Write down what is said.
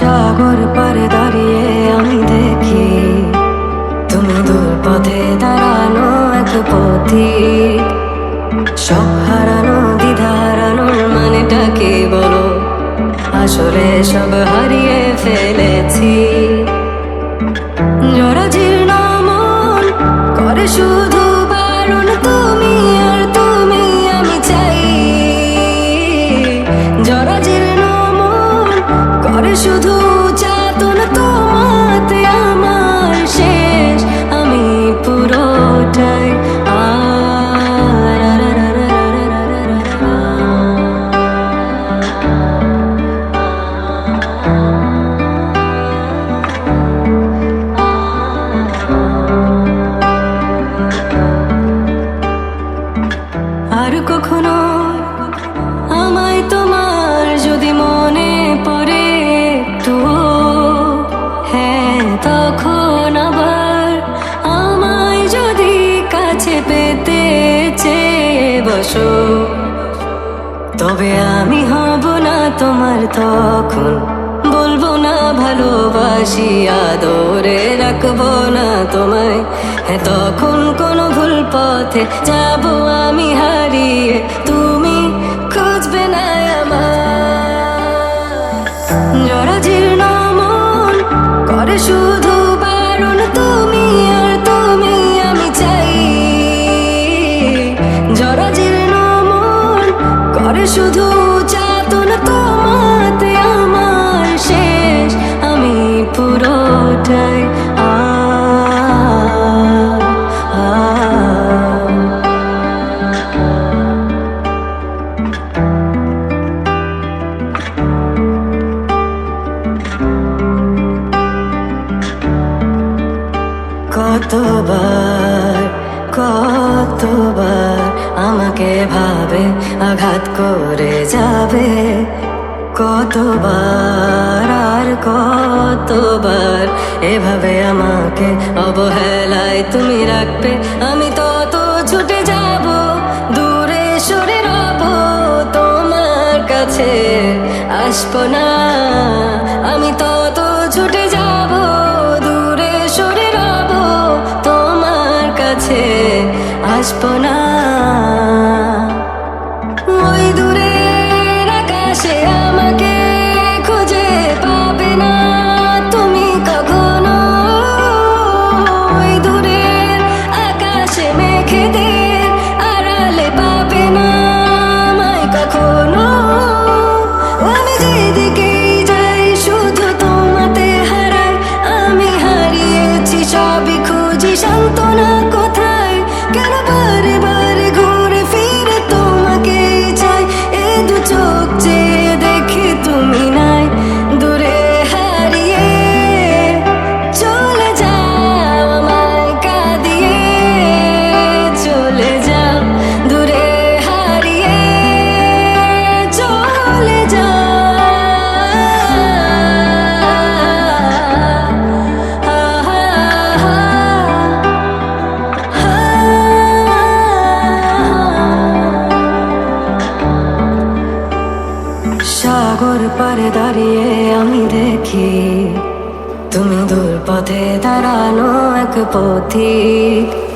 সাগর পারে দাঁড়িয়ে আমি দেখি। তুমি দূর পথে দাঁড়ানো এক পথি সব হারানো দ্বিধারানোর মানেটা কি বলো। আসলে সব হারিয়ে ফেলেছি। জোড়া জীর্ণ মন করে শুধু কখনো আমায় তোমার যদি মনে পড়ে তো হ্যাঁ তখন আবার আমায় যদি কাছে পেতে চেয়ে বসো। তবে আমি হব না তোমার তখন, বলব না ভালোবাসি, আদরে রাখব না তোমায়। হ্যাঁ তখন কোনো ভুল পথে যাব আমি হারিয়ে তুমি খুঁজবে না আমার। জরাজীর্ণ মন করে শুধু বারণ, তুমি আর তুমি আমি চাই। জরা জীর্ণ মন করে শুধু চাতন তোমাতে কতবার কতবার আমাকে ভাবে আঘাত করে যাবে? কতবার আর কতবার এভাবে আমাকে অবহেলায় তুমি রাখবে? আমি তত ছুটে যাব, দূরে সরে রব, তোমার কাছে আসব না। আমি তত 想ちゃん পারে দাঁড়িয়ে আমি দেখি। তুমি দূর পথে দাঁড়ানো এক পথিক।